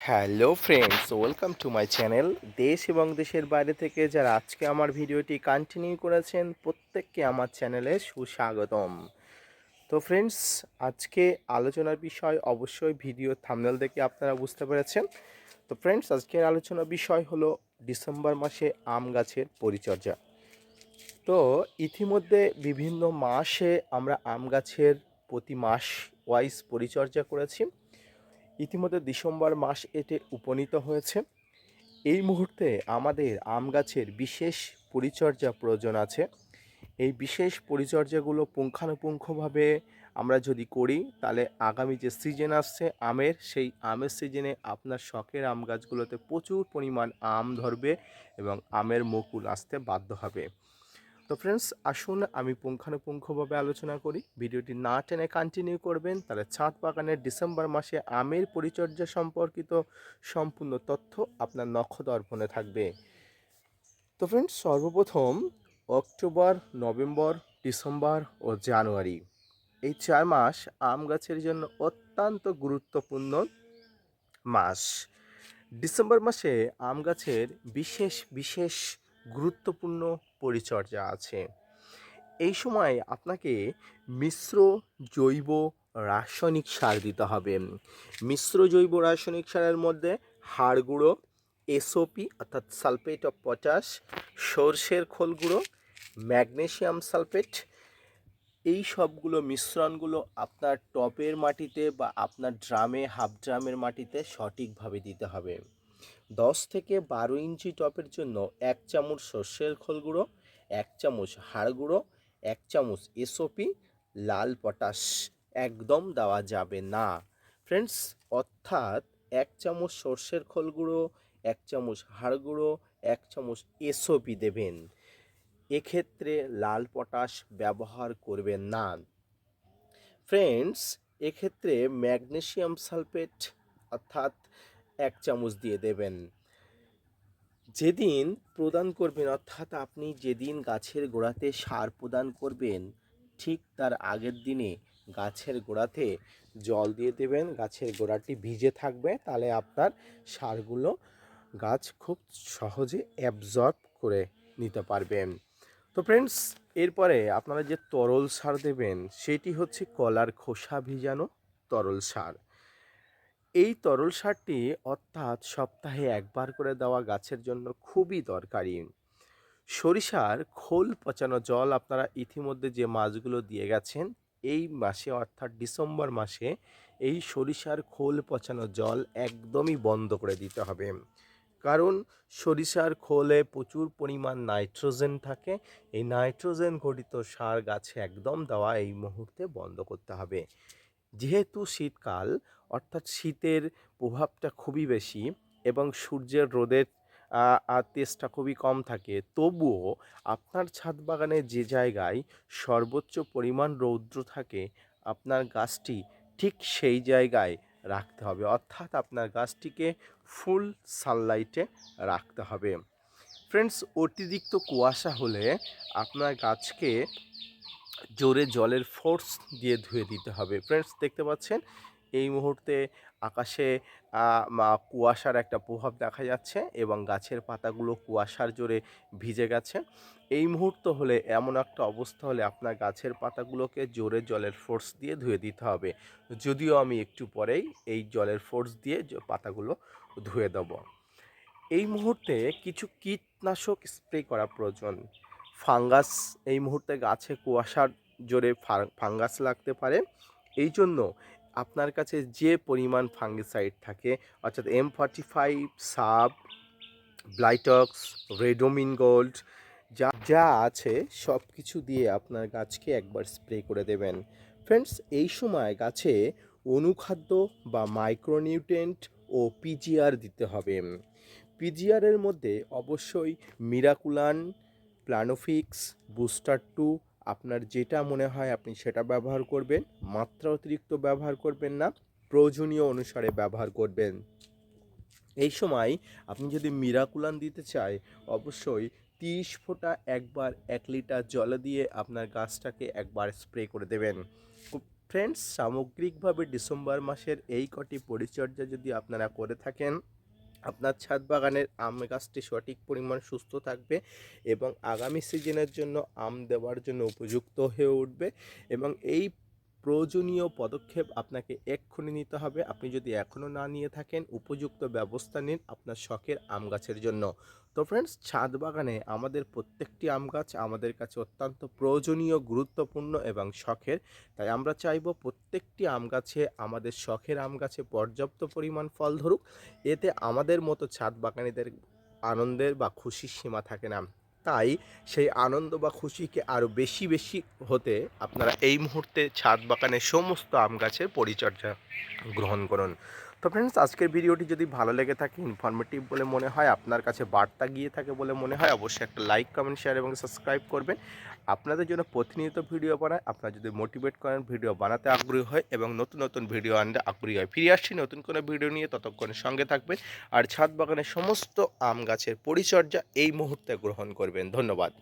Hello friends welcome to my channel দেশ এবং দেশের বাইরে থেকে যারা আজকে আমার ভিডিওটি কন্টিনিউ করেছেন, প্রত্যেককে আমার চ্যানেলে সুস্বাগতম। তো ফ্রেন্ডস আজকে আলোচনার বিষয় অবশ্যই ভিডিও থামনেল দেখে আপনারা বুঝতে পেরেছেন। তো ফ্রেন্ডস আজকের আলোচনার বিষয় হলো ডিসেম্বর মাসে আম গাছের পরিচর্যা। তো ইতিমধ্যে বিভিন্ন মাসে আমরা আম গাছের প্রতি মাস ওয়াইজ পরিচর্যা করেছি। ইতিমধ্যে ডিসেম্বর মাস এতে উপনীত হয়েছে। এই মুহূর্তে আমাদের আম গাছের বিশেষ পরিচর্যা প্রয়োজন আছে। এই বিশেষ পরিচর্যাগুলো পুঙ্খানুপুঙ্খভাবে আমরা যদি করি, তাহলে আগামী যে সিজন আসছে, আমের, সেই আমের সিজনে আপনার শখের আম গাছগুলোতে প্রচুর পরিমাণ আম ধরবে এবং আমের মুকুল আসতে বাধ্য হবে। তো ফ্রেন্ডস আসুন আমি পুঙ্খানুপুঙ্খভাবে আলোচনা করি। ভিডিওটি না টেনে কন্টিনিউ করবেন। তাহলে ছাদ বাগানের ডিসেম্বর মাসে আমের পরিচর্যা সম্পর্কিত সম্পূর্ণ তথ্য আপনার নক্ষদর্পণে থাকবে। তো ফ্রেন্ডস সর্বপ্রথম অক্টোবর, নভেম্বর, ডিসেম্বর ও জানুয়ারি। এই চার মাস আম গাছের জন্য অত্যন্ত গুরুত্বপূর্ণ মাস। ডিসেম্বর মাসে আম গাছের বিশেষ বিশেষ গুরুত্বপূর্ণ পরিচর্যা আছে। এই সময় আপনাকে মিশ্র জৈব রাসায়নিক সার দিতে হবে। মিশ্র জৈব রাসায়নিক সারের মধ্যে হাড় গুঁড়ো এসওপি অর্থাৎ সালফেট অফ পটাশ, সর্ষের খোল গুঁড়ো ম্যাগনেসিয়াম সালফেট, এই সবগুলো মিশ্রণগুলো আপনার টপের মাটিতে বা আপনার ড্রামে, হাফ ড্রামের মাটিতে সঠিকভাবে দিতে হবে। দশ থেকে বারো ইঞ্চি টপের জন্য এক চামচ সর্ষের খোল গুঁড়ো, এক চামচ হাড় গুঁড়ো, এক চামচ এসওপি লাল পটাশ। একদম দেওয়া যাবে না। ফ্রেন্ডস, অর্থাৎ এক চামচ সর্ষের খোল গুঁড়ো, এক চামচ হাড় গুঁড়ো, এক চামচ এসওপি দেবেন। এক্ষেত্রে লাল পটাশ ব্যবহার করবেন না। ফ্রেন্ডস, এক্ষেত্রে ম্যাগনেশিয়াম সালফেট, অর্থাৎ এক চামচ দিয়ে দেবেন। যেদিন প্রদান করবেন, অর্থাৎ আপনি যেদিন গাছের গোড়াতে সার প্রদান করবেন, ঠিক তার আগের দিনে গাছের গোড়াতে জল দিয়ে দেবেন, গাছের গোড়াটি ভিজে থাকবে, তাহলে আপনার সারগুলো গাছ খুব সহজে অ্যাবজর্ব করে নিতে পারবেন। তো ফ্রেন্ডস এরপরে আপনারা যে তরল সার দেবেন, সেটি হচ্ছে কলার খোসা ভিজানো তরল সার। এই তরল সারটি অর্থাৎ সপ্তাহে একবার করে দেওয়া গাছের জন্য খুবই দরকারি। সরিষার খোল পচানো জল আপনারা ইতিমধ্যে যে মাছগুলো দিয়ে গেছেন, এই মাসে অর্থাৎ ডিসেম্বর মাসে এই সরিষার খোল পচানো জল একদমই বন্ধ করে দিতে হবে। কারণ সরিষার খোলে প্রচুর পরিমাণ নাইট্রোজেন থাকে, এই নাইট্রোজেন ঘটিত সার গাছে একদম দেওয়া এই মুহূর্তে বন্ধ করতে হবে। যেহেতু শীতকাল, অর্থাৎ শীতের প্রভাবটা খুবই বেশি এবং সূর্যের রোদের আর তেজটা খুবই কম থাকে, তবুও আপনার ছাদ বাগানে যে জায়গায় সর্বোচ্চ পরিমাণ রৌদ্র থাকে, আপনার গাছটি ঠিক সেই জায়গায় রাখতে হবে। অর্থাৎ আপনার গাছটিকে ফুল সানলাইটে রাখতে হবে। ফ্রেন্ডস, অতিরিক্ত কুয়াশা হলে আপনার গাছকে জোরে জলের ফোর্স দিয়ে ধুয়ে দিতে হবে। ফ্রেন্ডস দেখতে পাচ্ছেন? এই মুহূর্তে আকাশে কুয়াশার একটা প্রভাব দেখা যাচ্ছে এবং গাছের পাতাগুলো কুয়াশার জোরে ভিজে গেছে। এই মুহূর্ত হলে, এমন একটা অবস্থা হলে আপনার গাছের পাতাগুলোকে জোরে জলের ফোর্স দিয়ে ধুয়ে দিতে হবে। যদিও আমি একটু পরেই এই জলের ফোর্স দিয়ে পাতাগুলো ধুয়ে দেবো। এই মুহূর্তে কিছু কীটনাশক স্প্রে করা প্রয়োজন। ফাঙ্গাস এই মুহূর্তে গাছে কুয়াশার জোরে ফাঙ্গাস লাগতে পারে। এই জন্য আপনার কাছে যে পরিমাণ ফাঙ্গিসাইড থাকে, অর্থাৎ এম ফর্টি ফাইভ, সাব, ব্লাইটক্স, রেডোমিন গোল্ড, যা যা আছে সব কিছু দিয়ে আপনার গাছকে একবার স্প্রে করে দেবেন। ফ্রেন্ডস, এই সময় গাছে অনুখাদ্য বা মাইক্রোনিউট্রেন্ট ও পিজিআর দিতে হবে। পিজিআরের মধ্যে অবশ্যই মিরাকুলান প্ল্যানোফিক্স বুস্টার টু আপনার যেটা মনে হয় আপনি সেটা ব্যবহার করবেন, মাত্রা অতিরিক্ত ব্যবহার করবেন না, প্রয়োজনীয় অনুসারে ব্যবহার করবেন। এই সময় আপনি যদি মিরাকুলান দিতে চায়, অবশ্যই তিরিশ ফোঁটা একবার এক লিটার জলে দিয়ে আপনার গাছটাকে একবার স্প্রে করে দেবেন। ফ্রেন্ডস সামগ্রিকভাবে ডিসেম্বর মাসের এই কটি পরিচর্যা যদি আপনারা করে থাকেন আপনার ছাদ বাগানের আম গাছটি সঠিক পরিমাণ সুস্থ থাকবে এবং আগামী সিজনের জন্য আম দেওয়ার জন্য উপযুক্ত হয়ে উঠবে এবং এই প্রয়োজনীয় পদক্ষেপ আপনাকে এক্ষুনি নিতে হবে। আপনি যদি এখনও না নিয়ে থাকেন, উপযুক্ত ব্যবস্থা নিন আপনার শখের আম গাছের জন্য। তো ফ্রেন্ডস ছাদ বাগানে আমাদের প্রত্যেকটি আম গাছ আমাদের কাছে অত্যন্ত প্রয়োজনীয়, গুরুত্বপূর্ণ এবং শখের। তাই আমরা চাইব প্রত্যেকটি আম গাছে আমাদের শখের আম গাছে পর্যাপ্ত পরিমাণ ফল ধরুক। এতে আমাদের মতো ছাদ বাগানীদের আনন্দের বা খুশির সীমা থাকে না। তাই সেই আনন্দ বা খুশিকে আরও বেশি বেশি হতে আপনারা এই মুহূর্তে ছাদ বাগানের সমস্ত আম গাছের পরিচর্যা গ্রহণ করুন। তো ফ্রেন্ডস আজকের ভিডিওটি যদি ভালো লেগে থাকে ইনফরমেটিভ বলে মনে হয়, আপনার কাছে বার্তা গিয়ে থাকে বলে মনে হয়, অবশ্যই একটা লাইক কমেন্ট শেয়ার এবং সাবস্ক্রাইব করবেন। আপনাদের জন্য প্রতিনিয়ত ভিডিও বানায়। আপনারা যদি মোটিভেট করেন, ভিডিও বানাতে আগ্রহী হয় এবং নতুন নতুন ভিডিও আনতে আগ্রহী হয়। ফিরে আসছি নতুন কোনো ভিডিও নিয়ে। ততক্ষণের সঙ্গে থাকবেন। আর ছাদ বাগানের সমস্ত আম গাছের পরিচর্যা এই মুহূর্তে গ্রহণ করবেন। ধন্যবাদ।